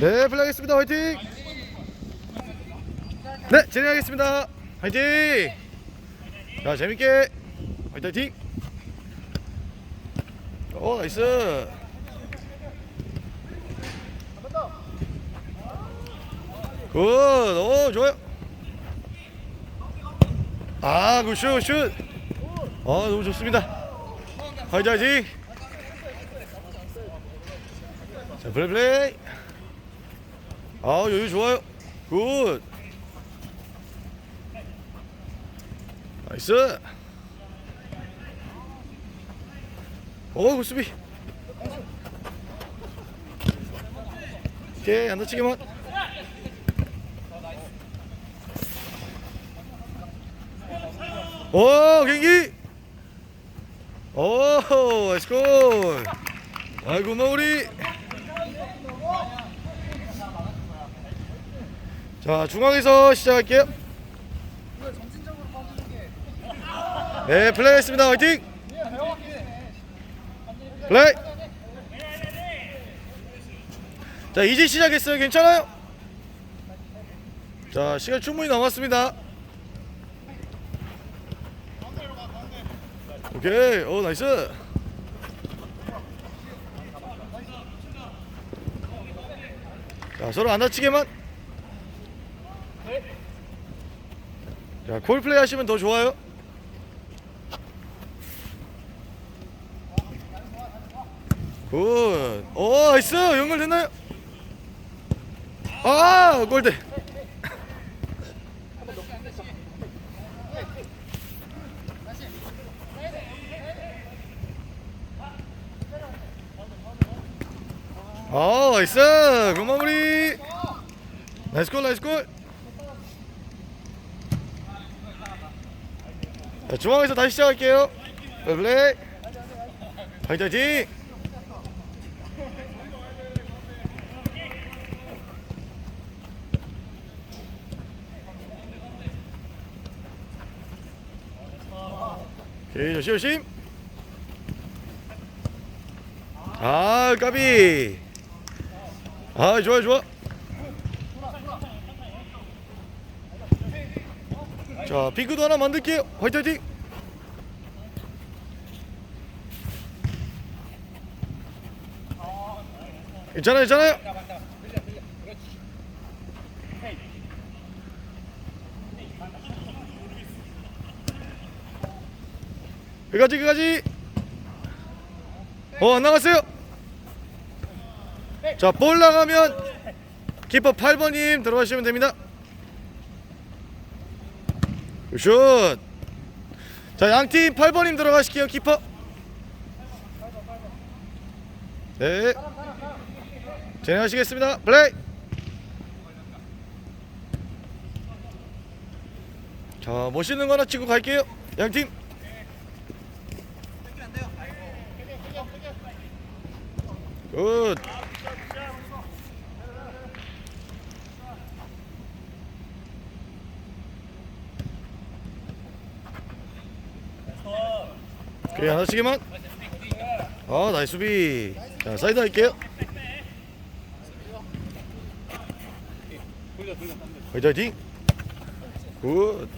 네, 플레이하겠습니다. 화이팅! 네, 진행하겠습니다. 화이팅! 자, 재밌게. 화이팅! 오, 나이스. 굿, 오, 좋아요. 아, 굿 슛, 슛. 아, 너무 좋습니다. 화이팅, 화이팅! 자, 플레이, 플레이. 아, 여유 좋아요. 굿. 나이스. 오, 굿 수비. 오케이, 안 다치게만. 오, 경기. 오, 나이스 골. 아이고, 마무리. 자, 중앙에서 시작할게요. 네, 플레이 했습니다. 화이팅! 플레이! 자, 이제 시작했어요. 괜찮아요? 자, 시간 충분히 남았습니다. 오케이. 오, 나이스. 자, 서로 안 다치게만. 자, 콜 플레이 하시면 더 좋아요. 굿. 오, 나이스. 연결됐나요? 아, 골대. 아, 나이스. 굿 마무리. 나이스 골, 나이스 골. 자, 중앙에서 다시 시작할게요. 플레이. 화이팅 화이팅. 오케이, 조심 조심. 아, 까비. 아, 좋아 좋아. 자, 핑크도 하나 만들게요. 화이팅 화이팅. 괜찮아요, 괜찮아요. 그가지 그가지. 어, 안 나갔어요. 자, 볼 나가면 키퍼 8번님 들어가시면 됩니다. 슛. 자, 양팀 8번님 들어가실게요, 키퍼. 네. 진행하시겠습니다. 플레이. 자, 멋있는 거 하나 치고 갈게요. 양팀. 굿. 오케이 하나씩만 아 나이스 수비 자 사이드 할게요 화이팅 굿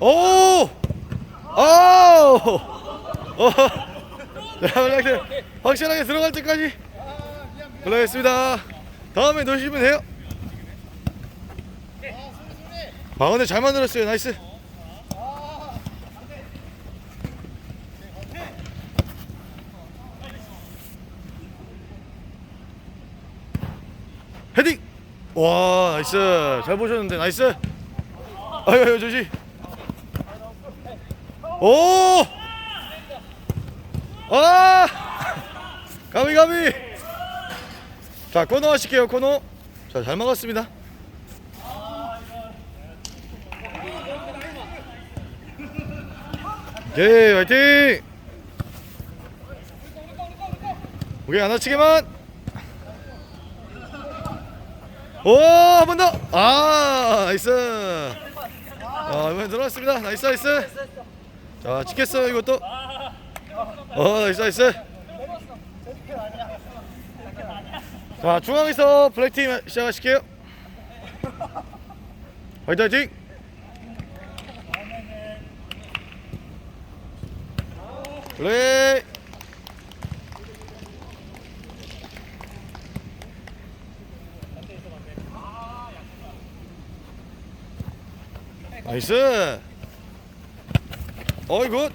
오! 오! 어! 자, 확실하게 들어갈 때까지 올라가겠습니다. 다음에 넣으시면 돼요. 아, 근데 잘 만들었어요. 나이스. 헤딩! 와, 나이스. 잘 보셨는데, 나이스. 아유, 아유, 조심. 오! 아! 가비 가비. 자, 코너 하실게요. 코너. 자, 잘 막았습니다. 오케이, 화이팅! 오케이, 안 다치게만. 오, 한 번 더. 아, 나이스. 아, 이번엔 들어왔습니다. 나이스, 나이스. 자 찍겠어요 이것도 어 나이스 나이스 자 중앙에서 블랙팀 시작하실게요 화이팅 화이팅 플레이 나이스 어이 굿.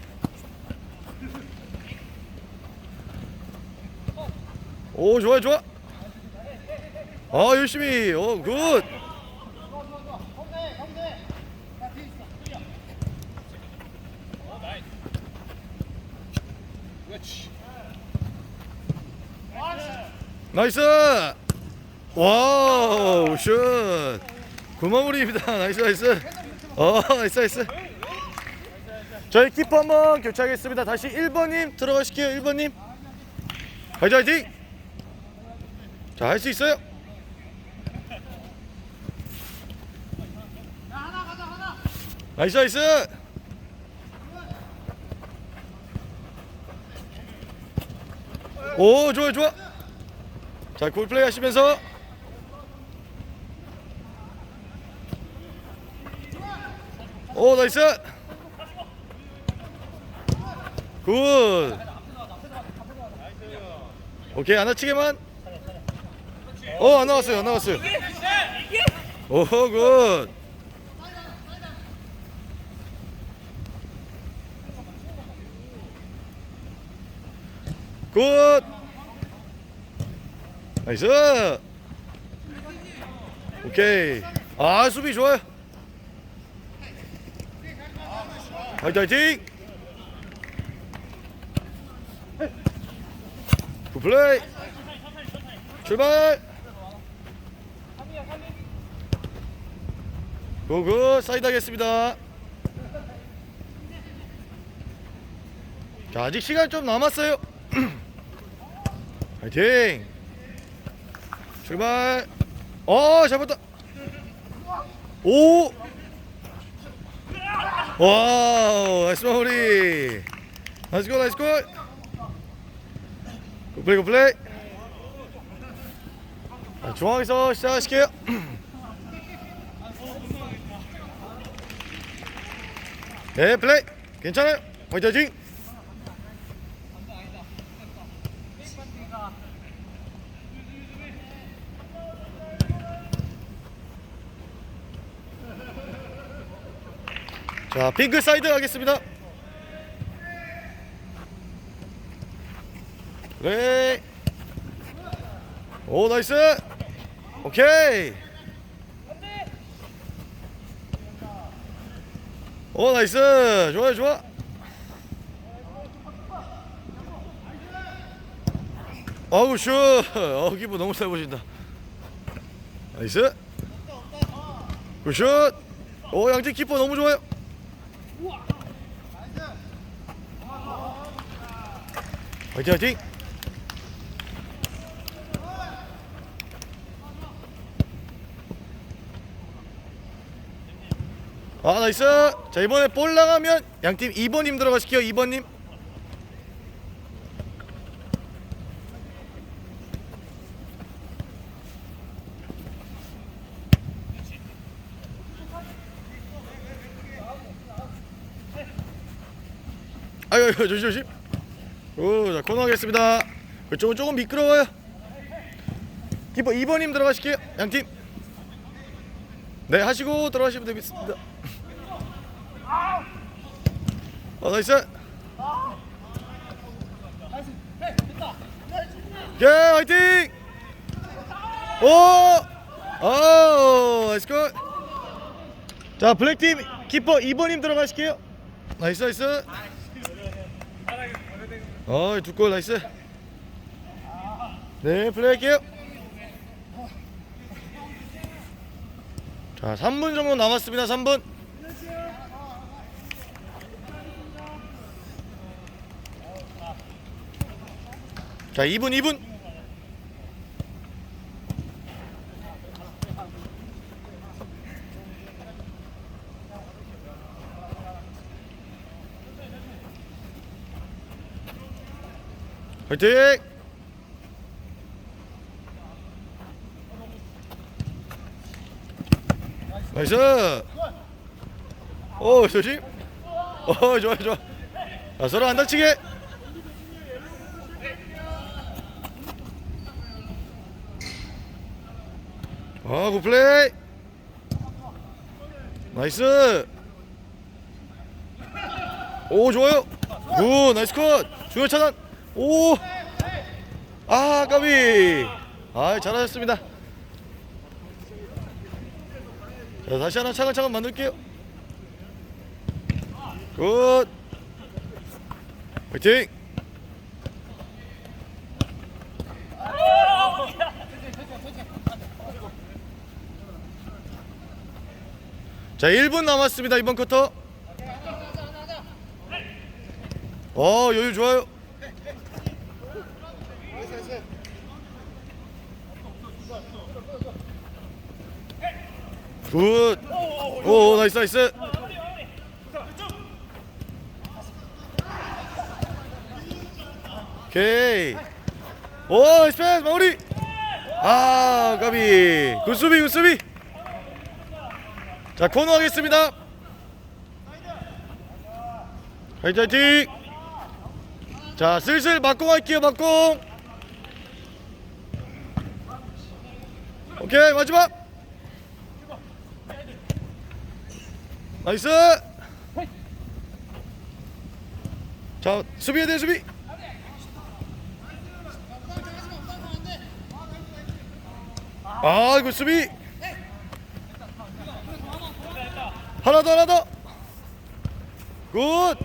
오 좋아 좋아. 아 열심히 어 굿. 나이스. 와우 슛. 구마무리입니다. 나이스 나이스. 어 나이스 나이스. 저희 키퍼 한번 교체하겠습니다. 다시 1번님 들어가실게요. 1번님. 화이팅 화이팅. 자, 할 수 있어요. 나이스 나이스. 오, 좋아 좋아. 자, 골 플레이 하시면서 오, 나이스. 굿. 오케이 안 다치게만. 어안 나왔어요 안 나왔어요. 오 굿. 굿. 나이스. 오케이. 아 수비 좋아요. 화이팅 화이팅. 굿플레이 출발 고고 사이드 하겠습니다 자 아직 시간 좀 남았어요 파이팅 출발. 어 잡았다. 오. 와우 나이스 마무리. 나이스 골 나이스 골. 굿플레이 굿플레이. 자, 중앙에서 시작하실게요. 네 플레이. 괜찮아요. 화이팅 자 핑크 사이드 하겠습니다 네. 오 나이스. 오케이. 오 나이스. 좋아요 좋아. 아우 슛. 어 기분 너무 잘 보신다. 나이스. 굿슛. 오 양팀 키퍼 너무 좋아요. 화이팅 화이팅. 아 나이스 자 이번에 볼 나가면 양팀 2번님 들어가실게요 2번님 아유 아유 조심 조심. 오 자 코너 하겠습니다. 그쪽은 조금 미끄러워요. 키퍼 2번님 들어가실게요 양팀. 네 하시고 들어가시면 되겠습니다. 어 나이스. 예 화이팅! 오 오 나이스 굿자 블랙팀 키퍼 2번님 들어가실게요. 나이스 나이스 어이 두골 나이스. 네 플레이할게요. 자 3분 정도 남았습니다 3분. 자 2분 2분 화이팅! 나이스! 오 조심! 어 좋아 좋아. 자, 서로 안 다치게. 아 굿플레이. 나이스. 오 좋아요. 굿 나이스 컷. 중요 차단 오 아 까비! 아 잘하셨습니다. 자 다시 하나 차근차근 만들게요. 굿! 화이팅! 자 1분 남았습니다 이번 쿼터. 어 여유 좋아요 굿 오 나이스 나이스. 오케이. 오 스페이스 마무리. 아 까비. 굿 수비 굿 수비. 자 코너 하겠습니다. 화이팅 화이팅. 자 슬슬 막공 할게요 막공. 오케이 마지막 나이스! 자 수비해야 돼 수비! 아 이거 수비! 하나 더 하나 더! 굿!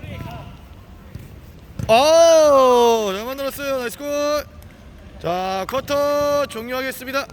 아우 잘 만들었어요. 나이스 굿! 자 쿼터 종료하겠습니다